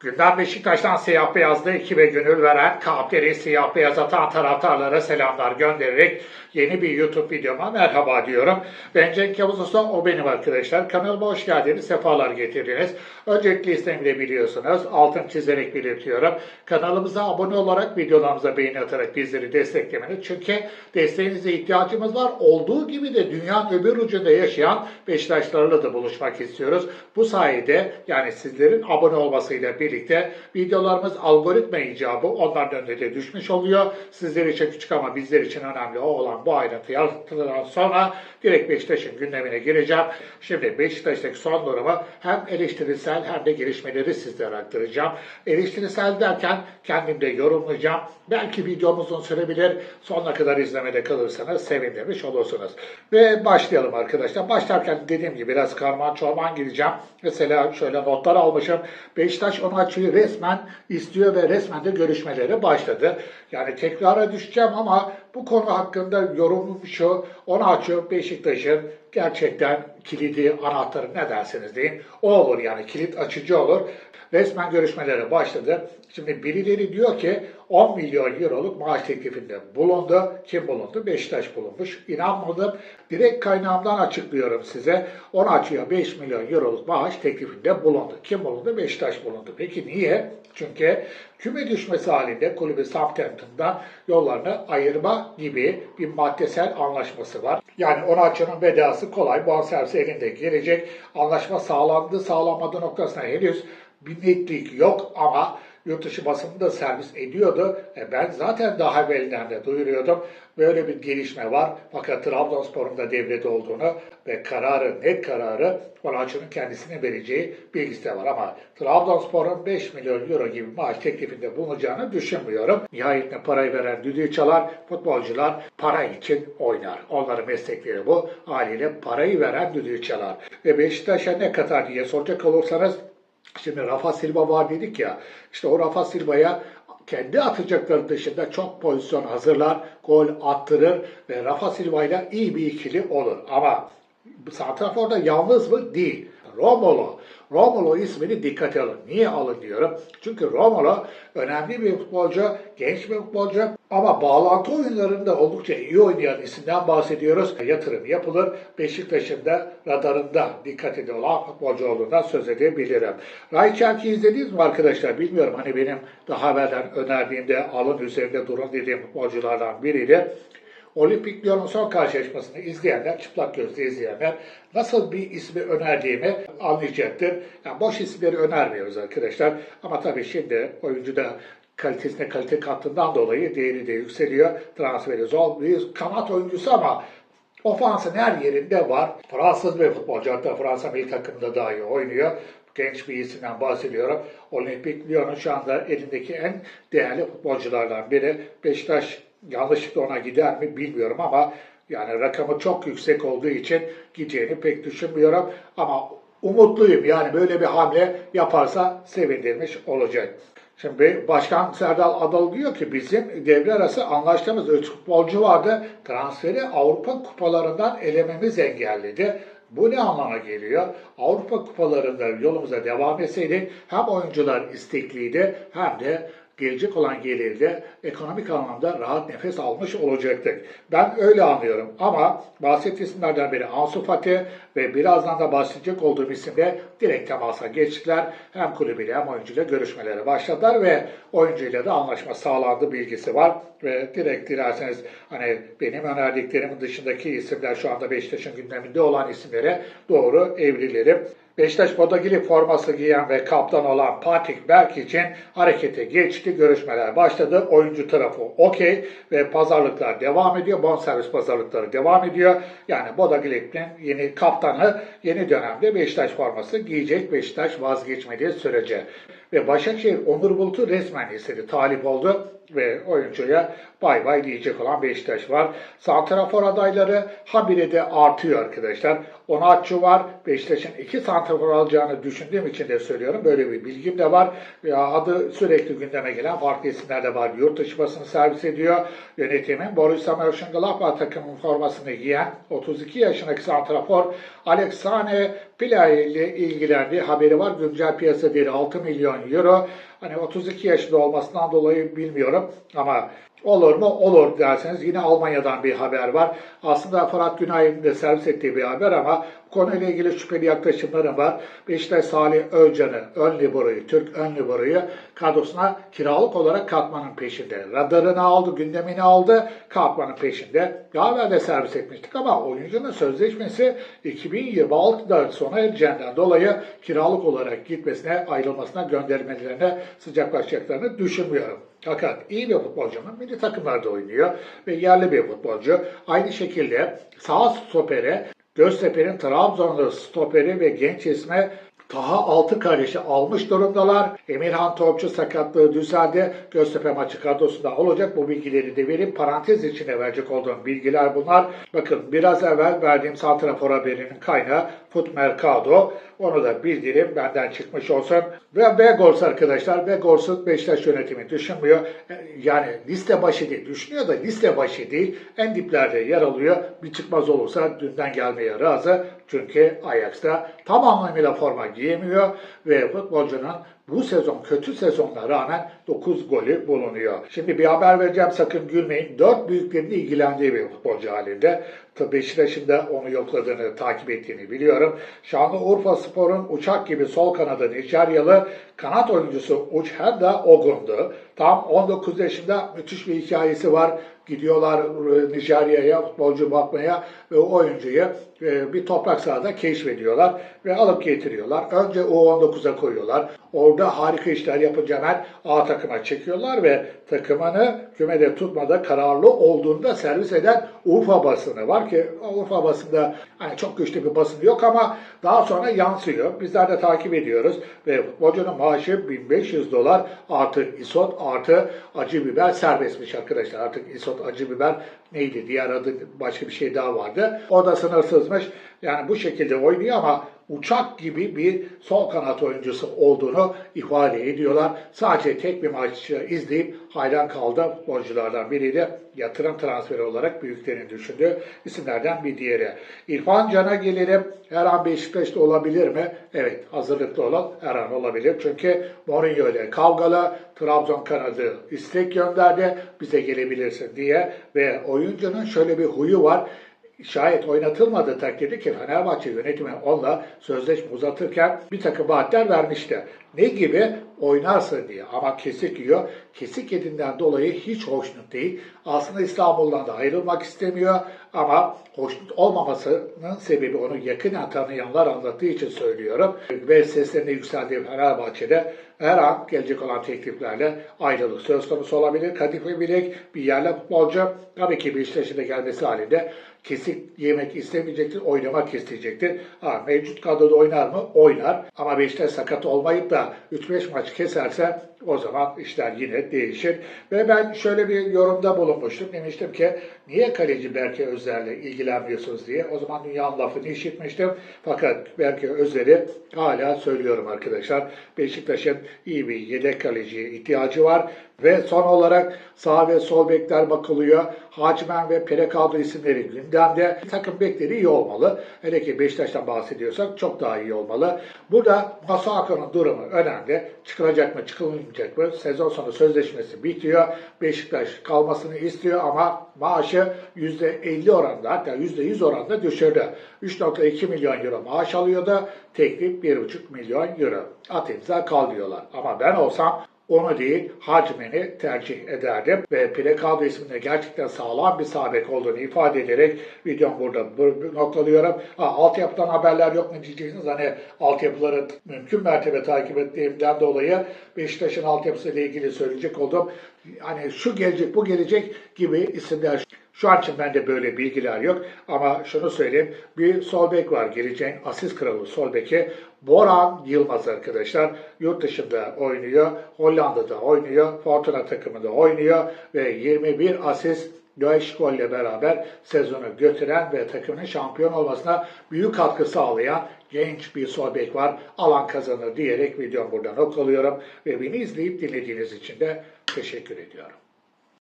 Gündem Beşiktaş'tan siyah beyazlı ekibe gönül veren, kalpleri siyah beyaz atan taraftarlara selamlar göndererek yeni bir YouTube videoma merhaba diyorum. Ben Cenk Yavuz Usta, o benim arkadaşlar. Kanalıma hoş geldiniz, sefalar getirdiniz. Öncelikle ismimi de biliyorsunuz, altın çizerek belirtiyorum. Kanalımıza abone olarak, videolarımıza beğeni atarak bizleri desteklemeniz. Çünkü desteğinize ihtiyacımız var. Olduğu gibi de dünyanın öbür ucunda yaşayan Beşiktaşlarla da buluşmak istiyoruz. Bu sayede yani sizlerin abone olmasıyla birlikte videolarımız algoritma icabı onların önüne de düşmüş oluyor. Sizler için küçük ama bizler için önemli o olan bu ayrıntı yaptıktan sonra direkt Beşiktaş'ın gündemine gireceğim. Şimdi Beşiktaş'taki son durumu hem eleştirisel hem de gelişmeleri sizlere aktaracağım. Eleştirisel derken kendim de yorumlayacağım. Belki videom uzun sürebilir. Sonuna kadar izlemede kalırsanız sevindirmiş olursunuz. Ve başlayalım arkadaşlar. Başlarken dediğim gibi biraz karman çorman gireceğim. Mesela şöyle notlar almışım. Beşiktaş 10. Fenerbahçe'yi resmen istiyor ve resmen de görüşmelere başladı. Yani tekrara düşeceğim ama bu konu hakkında yorumum şu. Onu açıyor Beşiktaş'ın gerçekten kilidi, anahtarı ne derseniz deyin. O olur yani kilit açıcı olur. Resmen görüşmelere başladı. Şimdi birileri diyor ki 10 milyon euroluk maaş teklifinde bulundu. Kim bulundu? Beşiktaş bulunmuş. İnanmadım. Direkt kaynağımdan açıklıyorum size. Onu açıyor 5 milyon euroluk maaş teklifinde bulundu. Kim bulundu? Beşiktaş bulundu. Peki niye? Çünkü küme düşmesi halinde kulübü Southampton'dan yollarını ayırma gibi bir maddesel anlaşması var. Yani Onaçı'nın vedası kolay. Bonservisi elinde gelecek. Anlaşma sağlandı sağlanmadı noktasına henüz bir netlik yok ama yurt dışı basını da servis ediyordu. E ben zaten daha evvelden de duyuruyordum. Böyle bir gelişme var. Fakat Trabzonspor'un da devrede olduğunu ve kararı, net kararı Onaçı'nın kendisine vereceği bilgisi de var. Ama Trabzonspor'un 5 milyon euro gibi maaş teklifinde bulunacağını düşünmüyorum. Nihayetinde parayı veren düdüğü çalar, futbolcular para için oynar. Onların meslekleri bu. Haliyle parayı veren düdüğü çalar. Ve Beşiktaş'a ne kadar diye soracak olursanız Şimdi Rafa Silva var dedik ya. İşte o Rafa Silva'ya kendi atacakları dışında çok pozisyon hazırlar, gol attırır ve Rafa Silva ile iyi bir ikili olur. Ama Santrafor'da yalnız mı? Değil. Romulo. Romulo ismini dikkate alın. Niye alın diyorum? Çünkü Romulo önemli bir futbolcu, genç bir futbolcu ama bağlantı oyunlarında oldukça iyi oynayan isimden bahsediyoruz. Yatırım yapılır. Beşiktaş'ın da radarında dikkatli olan futbolcu olduğundan söz edebilirim. Rayçelki izlediniz mi arkadaşlar? Bilmiyorum. Hani benim daha evvelden önerdiğimde alın üzerinde durun dediğim futbolculardan biriydi. Olimpik Lyon'un son karşılaşmasını izleyenler, çıplak gözle izleyenler nasıl bir ismi önerdiğimi anlayacaktır. Yani boş isimleri önermiyoruz arkadaşlar. Ama tabii şimdi oyuncu da kalitesine kalite kattığından dolayı değeri de yükseliyor. Transferi zor bir kanat oyuncusu ama ofansın her yerinde var. Fransız bir futbolcu hatta Fransa milli takımında dahi oynuyor. Genç bir isimden bahsediyorum. Olimpik Lyon'un şu anda elindeki en değerli futbolculardan biri. Beşiktaş yanlışlıkla ona gider mi bilmiyorum ama yani rakamı çok yüksek olduğu için gideceğini pek düşünmüyorum. Ama umutluyum yani böyle bir hamle yaparsa sevindirmiş olacak. Şimdi Başkan Serdal Adalı diyor ki bizim devre arası anlaştığımız 3 futbolcu vardı. Transferi Avrupa kupalarından elememiz engelledi. Bu ne anlama geliyor? Avrupa kupalarında yolumuza devam etseydik hem oyuncular istekliydi hem de gelecek olan gelirde ekonomik anlamda rahat nefes almış olacaktık. Ben öyle anlıyorum ama bahsettiğim isimlerden biri Ansu Fati ve birazdan da bahsedecek olduğum isimde direkt temasa geçtiler. Hem kulübüyle hem oyuncuyla görüşmelere başladılar ve oyuncuyla da anlaşma sağlandı bilgisi var. Ve direkt dilerseniz hani benim önerdiklerimin dışındaki isimler şu anda Beşiktaş'ın gündeminde olan isimlere doğru evrilelim. Beşiktaş Bodagili forması giyen ve kaptan olan Patrick Berk için harekete geçti. Görüşmeler başladı. Oyuncu tarafı okey ve pazarlıklar devam ediyor. Bonservis pazarlıkları devam ediyor. Yani Bodagili'nin yeni kaptanı yeni dönemde Beşiktaş forması giyecek. Beşiktaş vazgeçmediği sürece. Ve Başakşehir Onur Bulut'u resmen istedi. Talip oldu ve oyuncuya bay bay diyecek olan Beşiktaş var. Santrafor adayları habire de artıyor arkadaşlar. Onatçı var. Beşiktaş'ın iki santrafor alacağını düşündüğüm için de söylüyorum. Böyle bir bilgim de var. Adı sürekli gündeme gelen farklı isimler de var. Yurt dışı basını servis ediyor. Yönetimin Borussia Mönchengladbach takımın formasını giyen 32 yaşındaki santrafor Alex Sane Playa ile ilgilendiği haberi var. Güncel piyasa değeri 6 milyon euro. Hani 32 yaşında olmasından dolayı bilmiyorum ama olur mu? Olur derseniz yine Almanya'dan bir haber var. Aslında Fırat Günay'ın da servis ettiği bir haber ama konuyla ilgili şüpheli yaklaşımlarım var. Beşiktaş Salih Özcan'ı, ön liberoyu, Türk ön liberoyu kadrosuna kiralık olarak katmanın peşinde. Radarını aldı, gündemini aldı, katmanın peşinde. Daha evvel de servis etmiştik ama oyuncunun sözleşmesi 2026'da sona ereceğinden dolayı kiralık olarak gitmesine, ayrılmasına, göndermelerine sıcaklaşacaklarını düşünmüyorum. Fakat iyi bir futbolcu mu? Milli takımlarda oynuyor ve yerli bir futbolcu. Aynı şekilde sağ stopere Göztepe'nin Trabzonlu stoperi ve genç isme Taha altı kardeşi almış durumdalar. Emirhan Topçu sakatlığı düzeldi. Göztepe maçı kadrosunda olacak. Bu bilgileri de vereyim. Parantez içine verecek olduğum bilgiler bunlar. Bakın biraz evvel verdiğim Santrafor haberinin kaynağı Foot Mercado. Onu da bildireyim benden çıkmış olsun. Ve Begors arkadaşlar. Begors'un Beşiktaş yönetimi düşünmüyor. Yani liste başı değil. Düşünüyor da liste başı değil. En diplerde yer alıyor. Bir çıkmaz olursa dünden gelmeye razı. Çünkü Ajax'ta tam anlamıyla forma giyemiyor ve futbolcunun bu sezon kötü sezonuna rağmen 9 golü bulunuyor. Şimdi bir haber vereceğim sakın gülmeyin. 4 büyüklerin ilgilendiği bir futbolcu halinde. Beşiktaş'ın da onu yokladığını, takip ettiğini biliyorum. Şanlıurfa Spor'un uçak gibi sol kanadı Nijeryalı kanat oyuncusu Uçheda Ogun'du. Tam 19 yaşında müthiş bir hikayesi var. Gidiyorlar e, Nijerya'ya futbolcu bakmaya ve o oyuncuyu bir toprak sahada keşfediyorlar ve alıp getiriyorlar. Önce U19'a koyuyorlar. Orada harika işler yapınca hemen A takıma çekiyorlar ve takımını kümede tutmada kararlı olduğunda servis eden Urfa basını var ki Urfa basında hani çok güçlü bir basın yok ama daha sonra yansıyor. Bizler de takip ediyoruz ve futbolcunun maaşı 1500 dolar artı isot artı acı biber serbestmiş arkadaşlar. Artık isot acı biber neydi diğer adı başka bir şey daha vardı. O da sınırsızmış. Yani bu şekilde oynuyor ama uçak gibi bir sol kanat oyuncusu olduğunu ifade ediyorlar. Sadece tek bir maçı izleyip hayran kaldı futbolculardan biriydi. Yatırım transferi olarak büyüklerin düşündüğü isimlerden bir diğeri. İrfan Can'a gelelim. Her an Beşiktaş'ta olabilir mi? Evet hazırlıklı olan her an olabilir. Çünkü Mourinho ile kavgalı Trabzon kanadı istek gönderdi. Bize gelebilirsin diye ve oyuncunun şöyle bir huyu var şayet oynatılmadığı takdirde ki Fenerbahçe yönetimi onunla sözleşme uzatırken bir takım vaatler vermişti. Ne gibi? Oynarsın diye. Ama kesik yiyor. Kesik yediğinden dolayı hiç hoşnut değil. Aslında İstanbul'dan da ayrılmak istemiyor ama hoşnut olmamasının sebebi onu yakinen tanıyanlar anlattığı için söylüyorum. Ve seslerine yükseldiği Fenerbahçe'de her an gelecek olan tekliflerle ayrılık söz konusu olabilir. Kadife Bilek bir yerli futbolcu. Tabii ki Beşiktaş'ın da gelmesi halinde kesik yemek istemeyecektir, oynamak isteyecektir. Ha, mevcut kadroda oynar mı? Oynar. Ama Beşiktaş sakat olmayıp da 3-5 maç साक्ष के साथ साथ o zaman işler yine değişir. Ve ben şöyle bir yorumda bulunmuştum. Demiştim ki niye kaleci Berke Özer'le ilgilenmiyorsunuz diye. O zaman dünyanın lafını işitmiştim. Fakat Berke Özer'i hala söylüyorum arkadaşlar. Beşiktaş'ın iyi bir yedek kaleciye ihtiyacı var. Ve son olarak sağ ve sol bekler bakılıyor. Hacmen ve Perekado isimleri gündemde. Takım bekleri iyi olmalı. Hele ki Beşiktaş'tan bahsediyorsak çok daha iyi olmalı. Burada Masuako'nun durumu önemli. Çıkılacak mı çıkılmayacak mı? Sezon sonu sözleşmesi bitiyor. Beşiktaş kalmasını istiyor ama maaşı %50 oranında hatta %100 oranında düşürdü. 3.2 milyon euro maaş alıyordu. Teklif 1.5 milyon euro. At imza kal diyorlar. Ama ben olsam onu değil Hacmen'i tercih ederdim ve Plekado isminde gerçekten sağlam bir sabek olduğunu ifade ederek videomu burada noktalıyorum. Ha, altyapıdan haberler yok mu diyeceksiniz. Hani altyapıları mümkün mertebe takip ettiğimden dolayı Beşiktaş'ın altyapısıyla ilgili söyleyecek oldum. Hani şu gelecek bu gelecek gibi isimler şu an için bende böyle bilgiler yok ama şunu söyleyeyim. Bir sol bek var geleceğin asist kralı sol beki. Boran Yılmaz arkadaşlar yurt dışında oynuyor. Hollanda'da oynuyor. Fortuna takımında oynuyor ve 21 asist 5 golle beraber sezonu götüren ve takımın şampiyon olmasına büyük katkı sağlayan genç bir sol bek var. Alan kazanır diyerek videomu buradan noktalıyorum ve beni izleyip dinlediğiniz için de teşekkür ediyorum.